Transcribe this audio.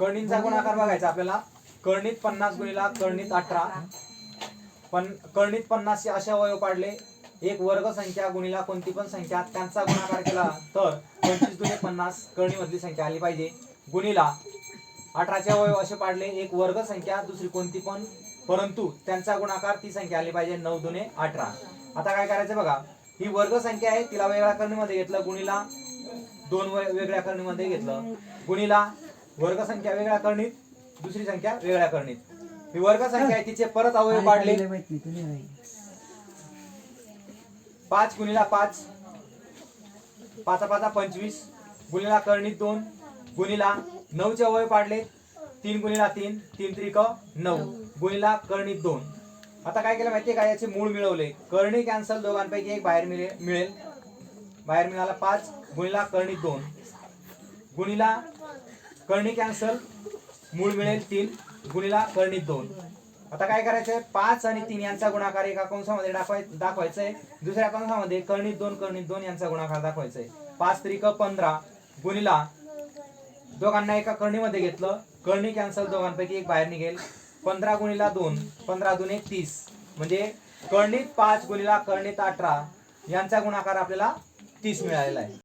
कर्णींचा गुणाकार बघायचा आपल्याला. कर्णीत पन्नास गुणीला कर्णीत अठरा. पण कर्णीत पन्नासचे असे अवयव पाडले एक वर्ग संख्या गुणीला कोणती पण संख्या त्यांचा गुणाकार केला तर पंचवीस गुणे पन्नास कर्णी मधली संख्या आली पाहिजे. गुणीला अठराचे अवयव असे पाडले एक वर्ग संख्या दुसरी कोणती पण परंतु त्यांचा गुणाकार ती संख्या आली पाहिजे नऊ दुने अठरा. आता काय करायचं बघा ही वर्ग संख्या आहे तिला वेगळ्या करणीमध्ये घेतलं गुणीला दोन वेगळ्या करणीमध्ये घेतलं. गुणीला वर्ग संख्या वेगळ्या करणीत दुसरी संख्या वेगळ्या करणीत. ही वर्ग संख्या आहे तिचे परत अवयव पाडले. पाच गुणिला पाच पाचा पाचा पंचवीस गुणिला कर्णित दोन गुणिला नऊचे अवयव पाडले तीन गुणिला तीन तीन त्रिक नऊ गुणिला कर्णित दोन. आता काय केलं माहितीये का? याचे मूळ मिळवले. कर्णी कॅन्सल दोघांपैकी एक बाहेर मिळेल मिळेल. बाहेर मिळाला पाच गुणिला कर्णित दोन. गुणिला कर्णी कॅन्सल मूळ मिळेल तीन गुणिला कर्णित दोन. आता काय करायचंय? पाच आणि तीन यांचा गुणाकार एका कंसामध्ये दाखवाय दाखवायचंय. दुसऱ्या कंसामध्ये कर्णित दोन कर्णित दोन यांचा गुणाकार दाखवायचंय. पाच त्रिक पंधरा गुणिला दोघांना एका कर्णीमध्ये घेतलं कर्णी कॅन्सल दोघांपैकी एक बाहेर निघेल. पंधरा गुणिला दोन पंधरा दोन एक तीस. म्हणजे कर्णित पाच गुणिला कर्णित अठरा यांचा गुणाकार आपल्याला तीस मिळालेला आहे.